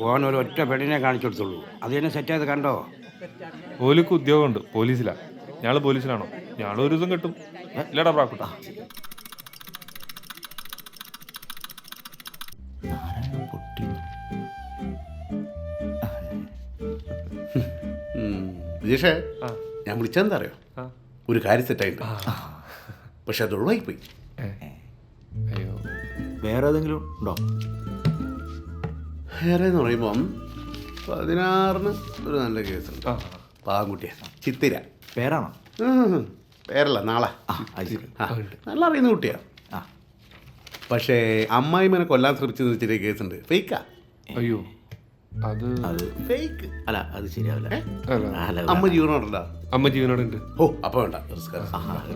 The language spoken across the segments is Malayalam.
ഓൻ ഒരു ഒറ്റ പെണ്ണിനെ കാണിച്ചു കൊടുത്തുള്ളൂ. അത് തന്നെ സെറ്റ് ചെയ്ത് കണ്ടോ? ഓലിക്ക് ഉദ്യോഗമുണ്ട്. പോലീസിലാ. ഞാൾ പോലീസിലാണോ? ഞാൾ ഒരു ദിവസം കിട്ടും. ഇല്ലടാ പ്രാക്കുട്ട ജീഷേ ആ. ഞാൻ വിളിച്ചെന്താ അറിയോ? ആ. ഒരു കാര്യം സെറ്റായിട്ട് പക്ഷെ അത് ഒഴിവായി പോയി. അയ്യോ. വേറെ ഏതെങ്കിലും ഉണ്ടോ? വേറെ എന്ന് പറയുമ്പം പതിനാറിന് ഒരു നല്ല കേസുണ്ട്. ആ. പാവൻകുട്ടിയ. ചിത്തിര. പേരാണോ? പേരല്ല നാളെ. ആ ആ, നല്ല അറിയുന്ന കുട്ടിയാ. ആ. പക്ഷേ അമ്മായിമനെ കൊല്ലാൻ ശ്രമിച്ചെന്ന് വെച്ചിട്ട് കേസുണ്ട്. ഫേക്കാ. അയ്യോ. അത് അത് ഫേക്ക്. അല്ല അത് ശരിയാവില്ല. അല്ല. അല്ല അമ്മ ജീവനോടുണ്ടോ? അമ്മ ജീവനോടുണ്ട്. ഓ അപ്പോൾ വേണ്ട. റിസ്ക് ആണ്.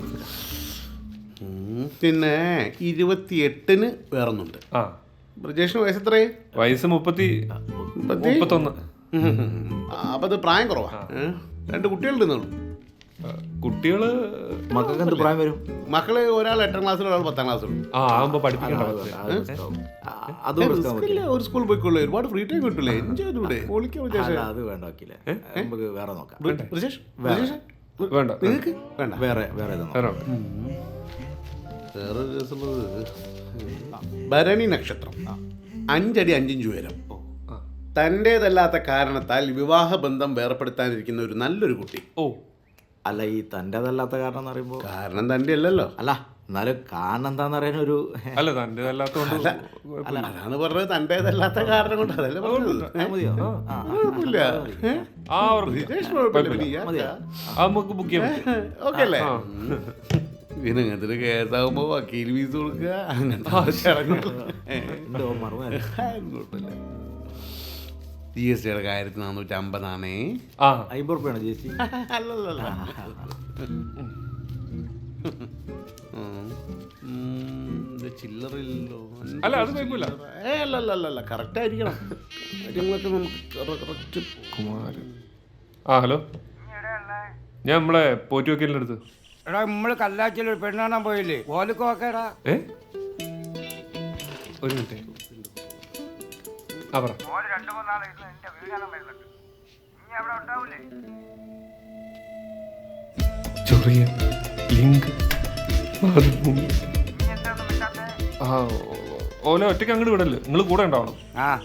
ഉം. പിന്നെ ഇരുപത്തിയെട്ടിന് വേറൊന്നുണ്ട്. ആ. ബ്രജേഷിന് വയസ്സ് എത്രയേ വയസ്സ് മുപ്പത്തി മുപ്പത്തി? മുപ്പത്തൊന്ന്. അപ്പൊ അത് പ്രായം കുറവാ? രണ്ട് കുട്ടികളുണ്ടെന്നുള്ളൂ കുട്ടികൾ മക്കൾക്ക് എന്ത് പ്രായം വരും? മക്കൾ ഒരാൾ എട്ടാം ക്ലാസ്സിൽ ഒരാൾ പത്താം ക്ലാസ്സിലും ഒരു സ്കൂളിൽ പോയിക്കൊള്ളു ഒരുപാട് ഫ്രീ ടൈം കിട്ടില്ലേ എൻജോയ് അത് വേണ്ട വക്കീലെ. നമുക്ക് വേറെ നോക്കാം. ബ്രജേഷ്? ബ്രജേഷ്? വേണ്ട. നിങ്ങൾക്ക്? വേണ്ട. വേറെ വേറെ ഏതാ നോക്കാം. വേറെ രസമുള്ളത് ഭരണി നക്ഷത്രം. അഞ്ചടി അഞ്ചിഞ്ച് ഉയരം. തന്റേതല്ലാത്ത കാരണത്താൽ വിവാഹ ബന്ധം വേർപ്പെടുത്താനിരിക്കുന്ന ഒരു നല്ലൊരു കുട്ടി. ഓ. അല്ല ഈ തന്റെതല്ലാത്ത കാരണം എന്ന് പറയുമ്പോൾ കാരണം തന്റെ അല്ലല്ലോ അല്ല എന്നാലും കാരണം എന്താന്ന് പറയാൻ ഒരു അല്ല തന്റെ അല്ല അതാണ് പറഞ്ഞത് തന്റേതല്ലാത്ത കാരണം കൊണ്ട്. അതല്ലേ പറഞ്ഞത്. ആ, മതിയോ? ആ, ആ, കുഴപ്പമില്ല. ഏ? ആ ഉറപ്പില്ല. ബ്രിജേഷ് കുഴപ്പമില്ല. പിന്നെ ഇയാൾക്കാ? മതിയോ? ആ നമുക്ക് ബുക്ക് ചെയ്യാം. ഓക്കെ അല്ലേ. പിന്നെ ഇങ്ങനത്തെ കേസാകുമ്പോ വക്കീൽ ഫീസ് കൊടുക്കുക അങ്ങനത്തെ ആവശ്യമില്ല ജി എസ് ടിയുടെ കാര്യത്തിൽ നാനൂറ്റി അമ്പതാണേ. അമ്പത് റുപ്യാണ് ചേച്ചി അല്ലല്ല ചില്ലറില്ലല്ലോ അല്ല അത് കുഴപ്പമില്ല. ഏ അല്ലല്ല കറക്റ്റ് ആയിരിക്കണം. കാര്യങ്ങളൊക്കെ നമുക്ക് കറക്റ്റ് കുമാരൻ. ആ ഹലോ. ഞാൻ നമ്മളെ പോറ്റി വക്കീലിന്റെ അടുത്ത്. എടാ നമ്മൾ കല്ലാച്ചിൽ ഒരു പെണ്ണ് കാണാൻ പോയില്ലേ? ഓലക്ക് നോക്കേടാ. ഏ? ഒരു മിനിറ്റ്. ആ പറ. രണ്ടു മൂന്നാളെ എന്റെ വീട് കാണാൻ വരുന്നുണ്ട്. ഇനി അവിടെ ഉണ്ടാവൂലേ? ചെറിയ ലിങ്ക്. ആ ഓ- ഓലെ ഒറ്റയ്ക്ക് അങ്ങോട്ട് വിടല്ലേ? നിങ്ങൾ കൂടെ ഉണ്ടാവണം. ആ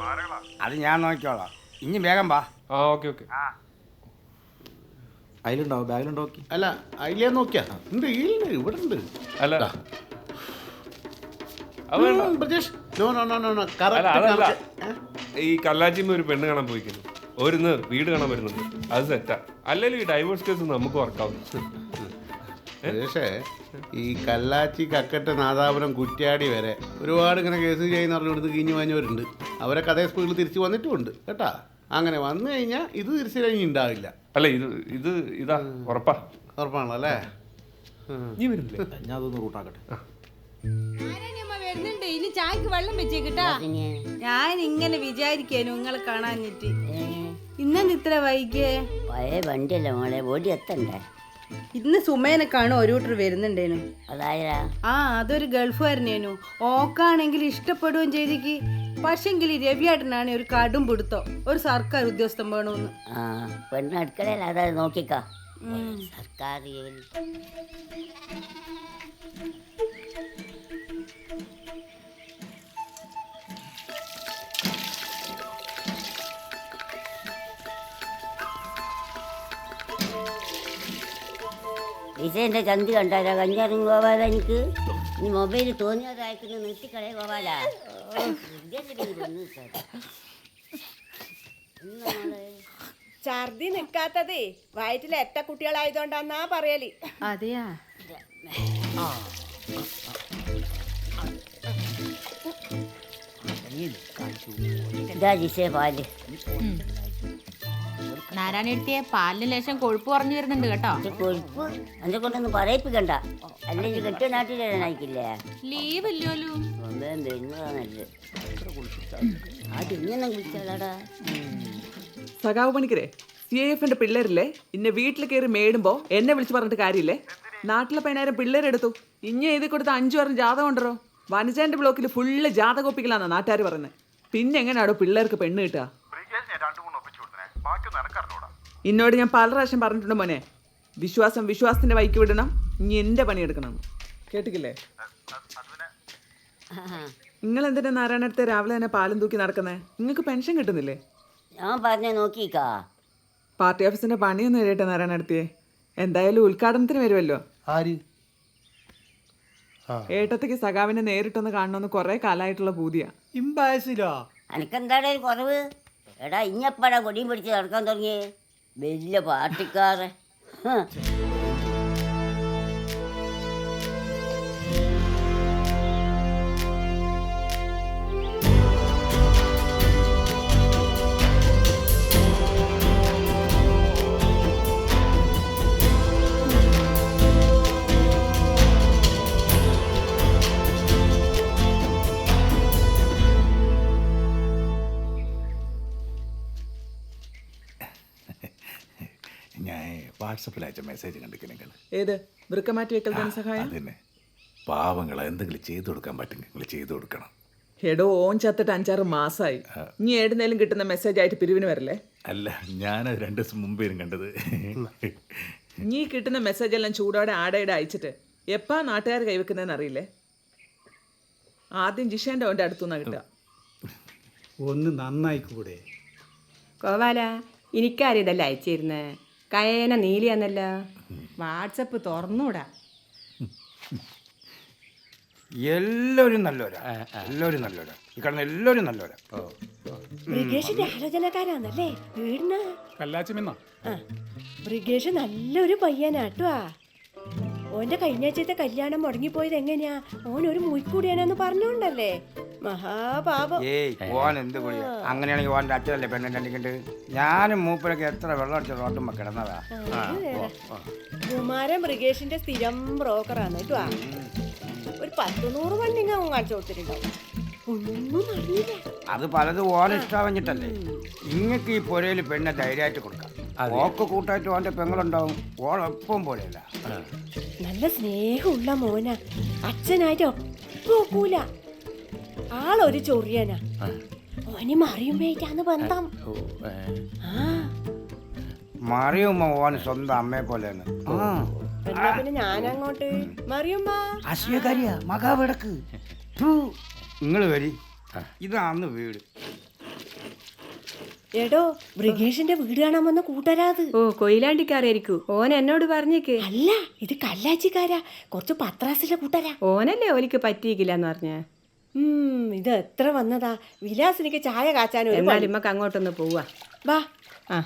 അത് ഞാൻ നോക്കിക്കോളാം. ഇനി വേഗം വാ. ആ ഓക്കെ ഓക്കെ. അതിലുണ്ടാവും ബാഗിലുണ്ടോ നോക്കി അല്ല അതിലേ നോക്കിയാ. ഉണ്ട് ഇവിടെ ഉണ്ട്. അല്ല. ഉം, Brijesh. No no no no no. അല്ല അതല്ല. കറക്റ്റ്. ഈ കല്ലാച്ചിമ്മ ഒരു പെണ്ണ് കാണാൻ പോയിക്കുന്നു. ഒരുന്ന് വീട് കാണാൻ വരുന്നുണ്ട്. അത് സെറ്റാ അല്ലെങ്കിൽ ഈ ഡൈവോഴ്സ് കേസ് നമുക്ക് വർക്കാവും പക്ഷേ ഈ കല്ലാച്ചി കക്കട്ട് നാദാപുരം കുറ്റ്യാടി വരെ ഒരുപാട് ഇങ്ങനെ കേസ് ചെയ്യുന്ന പറഞ്ഞുകൊടുത്ത് കിഞ്ഞു വാങ്ങിയവരുണ്ട് അവരെ കഥയെ സ്പീഡിൽ തിരിച്ചു വന്നിട്ടുമുണ്ട് കേട്ടാ. അങ്ങനെ വന്നു കഴിഞ്ഞാൽ ഇത് തിരിച്ചു കഴിഞ്ഞ് ഉണ്ടാവില്ല. അല്ല ഇത് ഇത് ഇതാ ഉറപ്പാ. ഉറപ്പാണല്ലോ അല്ലേ? നീ വരുന്നില്ല ഞാൻ അതൊന്ന് റൂട്ടാക്കട്ടെ വരുന്നുണ്ട്. ഇനി ചായക്ക് വെള്ളം വെച്ചേക്കിട്ടാ ഞാൻ ഇങ്ങനെ വിചാരിക്കാനു നിങ്ങളെ കാണാഞ്ഞിട്ട്. ഇന്നെന്ത് ഇത്ര വൈകിയേ? പഴയ വണ്ടിയല്ലേ മോളെ ഓടി എത്തണ്ടേ ഇന്ന് സുമേനെ കാണും ഒരു കൂട്ടർ വരുന്നുണ്ടേനു. അതായതാ ആ അതൊരു ഗൾഫുകാരനേനു ഓക്കാണെങ്കിൽ ഇഷ്ടപ്പെടുകയും ചെയ്തിക്ക്. പക്ഷെങ്കിൽ രവിയേട്ടനാണ് ഒരു കടും പിടുത്തോ. ഒരു സർക്കാർ ഉദ്യോഗസ്ഥൻ വേണമെന്ന് ആ പെണ്ണ് അടുക്കളയിൽ അതാ നോക്കിക്കോ. സർക്കാർ ഡിസൈന്റെ ചന്തി കണ്ടാലോ കഞ്ഞാറും ഗോപാല എനിക്ക്. ഇനി മൊബൈൽ തോന്നിയതായിക്കുന്നു നിർത്തിക്കളെ ഗോപാല. ഛർദി നിൽക്കാത്തതേ വയറ്റിൽ എറ്റ കുട്ടികളായതുകൊണ്ടാന്നാ പറയൽ. അതെയാ? ഇതാ ജിസേ പാൽ. നാരായണെടുത്തിയെ പാലിന് ലേശം കൊഴുപ്പ് പറഞ്ഞു വരുന്നുണ്ട് കേട്ടോ. കൊഴുപ്പ്? എന്നെ കൊണ്ടൊന്നും പറയിപ്പിക്കണ്ട. അല്ലെങ്കിൽ കെട്ടിയ നാട്ടിലയക്കില്ലേ ലീവ് ഇല്ലല്ലോ സഖാവ് പണിക്കരെ സി ഐ എഫിന്റെ പിള്ളേരില്ലേ? ഇന്നെ വീട്ടിൽ കയറി മേടുമ്പോ എന്നെ വിളിച്ചു പറഞ്ഞിട്ട് കാര്യമില്ലേ? നാട്ടിലെ പതിനായിരം പിള്ളേരെടുത്തു ഇഞ്ഞ എഴുതി കൊടുത്ത അഞ്ചു പറഞ്ഞ ജാതകം ഉണ്ടോ വനജാന്റെ ബ്ലോക്കിൽ ഫുള്ള് ജാതക ഒപ്പിക്കലാന്നാ നാട്ടുകാർ പറയുന്നത് പിന്നെ എങ്ങനെയാണോ പിള്ളേർക്ക് പെണ്ണ് കിട്ടുക? എന്നോട് ഞാൻ പല പ്രാവശ്യം പറഞ്ഞിട്ടുണ്ട് മോനെ. വിശ്വാസം വിശ്വാസത്തിന്റെ വൈക്ക് വിടണം. ഇനി എന്റെ പണിയെടുക്കണം കേട്ടിക്കില്ലേ നിങ്ങൾ എന്തിനാ നാരായണത്തെ രാവിലെ തന്നെ പാലും തൂക്കി നടക്കുന്നേ? നിങ്ങൾക്ക് പെൻഷൻ കിട്ടുന്നില്ലേ? ഞാൻ പറഞ്ഞ നോക്കിക്കാ പാർട്ടി ഓഫീസിന്റെ പണിയൊന്നും എഴുതട്ടെ നാരായണത്തിയെ എന്തായാലും ഉദ്ഘാടനത്തിന് വരുമല്ലോ. ആര്? ഏട്ടത്തേക്ക് സഖാവിനെ നേരിട്ടൊന്ന് കാണണമെന്ന് കുറെ കാലമായിട്ടുള്ള പൂതിയാ. ഇമ്പാസിലോ? അനക്കെന്താടെ ഒരു കുറവ്? എടാ ഇഞ്ഞപ്പടാ കൊടിയും പിടിച്ച് നടക്കാൻ തുടങ്ങിയേ? വലിയ പാർട്ടിക്കാരെ വാട്സപ്പിൽ അയച്ച മെസ്സേജ് കണ്ടിക്ക് നിങ്ങൾ ഏത്? വൃക്കമാറ്റി വെക്കൽ ധനസഹായം അതന്നെ. പാവങ്ങൾ എന്തെങ്കിലും ചെയ്തു കൊടുക്കാൻ പറ്റുമെങ്കിൽ നിങ്ങൾ ചെയ്തു കൊടുക്കണം. എടോ ഓൻ ചത്തിട്ട് അഞ്ചാറ് മാസമായി ഇനി എവിടുന്നേലും കിട്ടുന്ന മെസ്സേജ് ആയിട്ട് പിരിവിന് വരല്ലേ? അല്ല ഞാൻ രണ്ട് ദിവസം മുമ്പേരും കണ്ടത്. നീ കിട്ടുന്ന മെസ്സേജ് എല്ലാം ചൂടോടെ ആടയുടെ അയച്ചിട്ട് എപ്പാ നാട്ടുകാർ കൈവെക്കുന്നതെന്ന് അറിയില്ലേ? ആദ്യം ജിഷേന്റെ അടുത്തു നിന്നാ കിട്ടുക. ഒന്ന് നന്നായിക്കൂടെ? കോവാല എനിക്കാരിതല്ല അയച്ചിരുന്നേ? കയേന നീലിയാന്നല്ല വാട്സപ്പ് തുറന്നൂടാ. എല്ലാവരും നല്ലവരാ. എല്ലാവരും നല്ലവരാ. ഈ കിടന്ന എല്ലാവരും നല്ലവരാ. ബ്രിഗേഷിന്റെ ആലോചനക്കാരാന്നല്ലേ? വീടിന്? കല്ലാച്ചിമിന്ന ബ്രിഗേഷ് നല്ലൊരു പയ്യനാട്ടുവാ. ഓന്റെ കഴിഞ്ഞാഴ്ചത്തെ കല്യാണം മുടങ്ങിപ്പോയത് എങ്ങനെയാ? ഓൻ ഒരു മുയിക്കൂടിയാനെന്ന് പറഞ്ഞോണ്ടല്ലേ? മഹാപാപം. ഏയ് ഓൻ എന്ത് കുളി അങ്ങനെയാണെങ്കിൽ ഓന്റെ അച്ഛനല്ലേ പെണ്ണിന്റെ അടിക്കണ്ട് ഞാനും മൂപ്പരൊക്കെ എത്ര വെള്ളം അടിച്ച റോട്ടുമ്പോ കിടന്നതാ. ആ, ഓ, ഓ. കുമാരൻ ബ്രിഗേഷിന്റെ സ്ഥിരം ബ്രോക്കറാണ് കേട്ടോ ഒരു പത്ത് നൂറ് വണ്ടിങ്ങ അവൻ കാണിച്ചു കൊടുത്തിട്ടുണ്ടാവും. ഒന്നും നടന്നില്ല അത് പലതും ഓൻ ഇഷ്ടാവഞ്ഞിട്ടല്ലേ? ഇങ്ങക്ക് ഈ പുരയിൽ പെണ്ണെ ധൈര്യമായിട്ട് കൊടുക്കാം. ഓക്ക് കൂട്ടായിട്ട് ഓന്റെ പെങ്ങളുണ്ടാവും. ഓളൊപ്പം പോലെയല്ല. നല്ല സ്നേഹമുള്ള മോന. അച്ഛനായിട്ട് ഒപ്പോക്കൂല ആളൊരു ചൊറിയനാ. ഓന് മറിയുമ്പോഴേക്കാന്ന് ബന്ധം. ആ. മറിയുമ്പോ ഓൻ സ്വന്തം അമ്മയെ പോലെയാണ്. ആ. എന്നാ പിന്നെ ഞാനങ്ങോട്ട്. മറിയുമ്മ. അസൂയക്കാരിയാ മകാവിടക്ക്. നിങ്ങൾ വരി. ഇതാന്ന് വീട്. എടോ ബ്രിഗേഷിന്റെ വീട് കാണാൻ വന്ന കൂട്ടരാത് ഓ കൊയിലാണ്ടിക്കാരായിരിക്കും. ഓൻ എന്നോട് പറഞ്ഞേക്ക്. അല്ല ഇത് കല്ലാച്ചിക്കാരാ. കുറച്ച് പത്രാസിലെ കൂട്ടരാ. ഓനല്ലേ ഓലിക്ക് പറ്റിയിക്കില്ലെന്ന് എന്ന് ഉം ഇത് എത്ര വന്നതാ? വിലാസിനിക്ക് ചായ കാച്ചാനും എന്നാലും ഇമ്മക്ക് അങ്ങോട്ടൊന്ന് പോവാ. വാ. ആ.